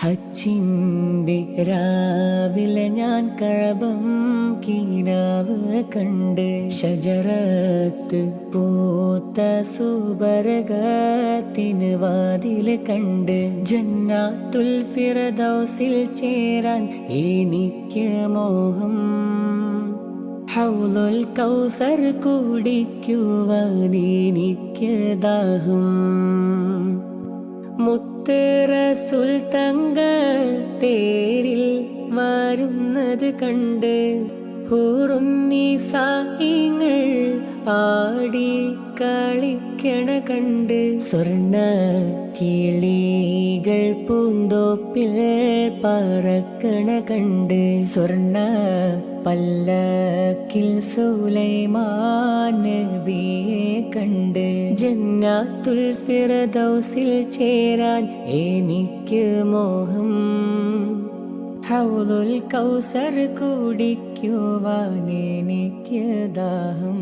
ഹച്ചിന്റെ രാവിലെ ഞാൻ കഴബം കീനാവ് കണ്ട് ഷജറത്ത് പൂത്ത സുബരകത്തിന് വാതിൽ കണ്ട് ജന്നാത്തുൽ ഫിറദൗസിൽ ചേരാൻ എനിക്ക് മോഹം. ഹൗലുൽ കൗസർ കുടിക്കുവാൻ എനിക്ക് ദാഹം. മുത്തറ സുൽത്തങ്ങ തേരിൽ വരുന്നത് കണ്ട് സാഹിങ്ങൾ പാടി കളിക്കണ കണ്ട്. സ്വർണ കിളികൾ പൂന്തോപ്പിൽ പറക്കണ കണ്ട്. സ്വർണ പല്ലക്കിൽ സുലൈമാൻ നബിയെ കണ്ട്. ജന്നാത്തുൽ ഫിറദൗസിൽ ചേരാൻ എനിക്ക് മോഹം ഹൗലുൽ കൗസർ കുടിക്കുവാൻ എനിക്ക് ദാഹം